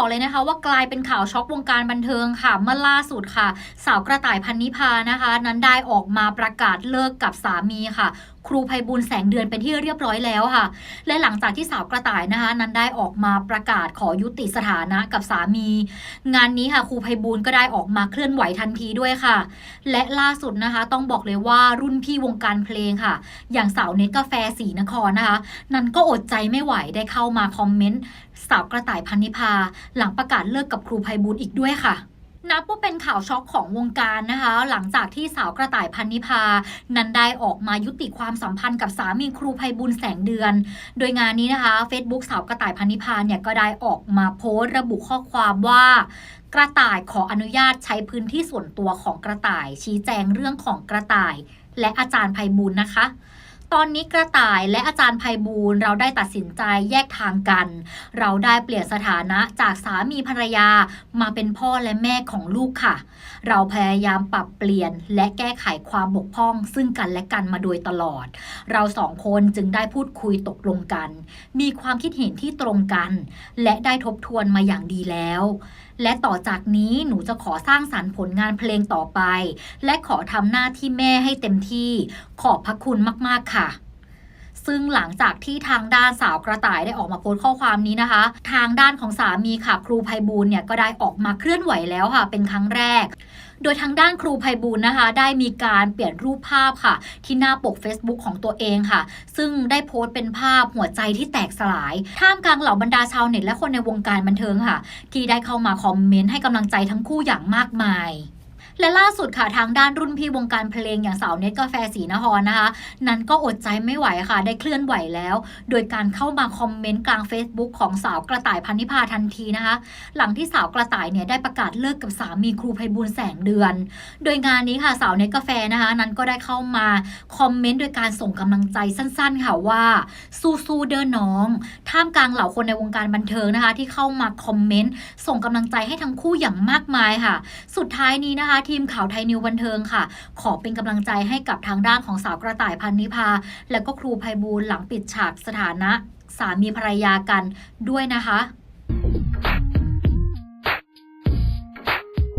อกเลยนะคะ ว่ากลายเป็นข่าวช็อกวงการบันเทิงค่ะเมื่อล่าสุดค่ะ สาวกระต่ายพันนิพานะคะ นั้นได้ออกมาประกาศเลิกกับสามีค่ะครูภัยบุญแสงเดือนเป็นที่เรียบร้อยแล้วค่ะ และหลังจากที่สาวกระต่ายนะคะ นั้นได้ออกมาประกาศขอยุติสถานะกับสามี งานนี้ค่ะครูภัยบุญก็ได้ออกมาเคลื่อนไหวทันทีด้วยค่ะ และล่าสุดนะคะ ต้องบอกเลยว่ารุ่นพี่วงการเพลงค่ะ อย่างสาวเนตกาแฟสีนครนะคะ นั้นก็อดใจไม่ไหวได้เข้ามาคอมเมนต์ สาวกระต่ายพันนิพา หลังประกาศเลิกกับครูภัยบุญอีกด้วยค่ะนับว่าเป็นข่าวช็อกของวงการนะคะ หลังจากที่สาวกระต่ายพันนิพา นั้นได้ออกมายุติความสัมพันธ์กับสามีครูภัยบุญแสงเดือน โดยงานนี้นะคะ Facebook สาวกระต่ายพันนิพาเนี่ยก็ได้ออกมาโพสต์ระบุข้อความว่ากระต่ายขออนุญาตใช้พื้นที่ส่วนตัวของกระต่าย ชี้แจงเรื่องของกระต่าย และอาจารย์ภัยบุญนะคะ ตอนนี้กระต่ายและอาจารย์ภัยบูลย์เราได้ตัดสินใจแยกทางกัน เราได้เปลี่ยนสถานะจากสามีภรรยามาเป็นพ่อและแม่ของลูกค่ะ เราพยายามปรับเปลี่ยนและแก้ไขความบกพร่อง ซึ่งกันและกันมาโดยตลอด เราสองคนจึงได้พูดคุยตกลงกัน มีความคิดเห็นที่ตรงกัน และได้ทบทวนมาอย่างดีแล้ว และต่อจากนี้หนูจะขอสร้างสรรค์ผลงานเพลงต่อไป และขอทำหน้าที่แม่ให้เต็มที่ ขอบพระคุณมาก ๆ ค่ะ ซึ่งหลังจากที่ทางด้านสาวกระต่ายได้ออกมาโพสต์ข้อความนี้นะคะ ทางด้านของสามีค่ะครูภัยบูลเนี่ยก็ได้ออกมาเคลื่อนไหวแล้วค่ะ เป็นครั้งแรกโดยทางด้านครูภัยบูลนะคะ ได้มีการเปลี่ยนรูปภาพค่ะ ที่หน้าปก Facebook ของตัวเองค่ะ ซึ่งได้โพสต์เป็นภาพหัวใจที่แตกสลาย ท่ามกลางเหล่าบรรดาชาวเน็ตและคนในวงการบันเทิงค่ะ ที่ได้เข้ามาคอมเมนต์ให้กำลังใจทั้งคู่อย่างมากมาย และล่าสุดค่ะทางด้านรุ่นพี่วงการเพลงอย่างสาวเนตกาแฟสีนครนะคะ นั้นก็อดใจไม่ไหวค่ะ ได้เคลื่อนไหวแล้ว โดยการเข้ามาคอมเมนต์กลาง Facebook ของสาวกระต่ายพันนิพาทันทีนะคะ หลังที่สาวกระต่ายเนี่ยได้ประกาศเลิกกับสามีครูภัยบุญแสงเดือน โดยงานนี้ค่ะสาวเนตกาแฟนะคะ นั้นก็ได้เข้ามาคอมเมนต์โดยการส่งกำลังใจสั้น ๆ ค่ะว่าสู้ๆเด้อน้อง ท่ามกลางเหล่าคนในวงการบันเทิงนะคะ ที่เข้ามาคอมเมนต์ส่งกำลังใจให้ทั้งคู่อย่างมากมายค่ะ สุดท้ายนี้นะคะทีมข่าวไทยนิวบันเทิงค่ะ ขอเป็นกำลังใจให้กับทางด้านของสาวกระต่ายพันนิพา และก็ครูภัยบูลหลังปิดฉากสถานะ สามีภรรยากันด้วยนะคะ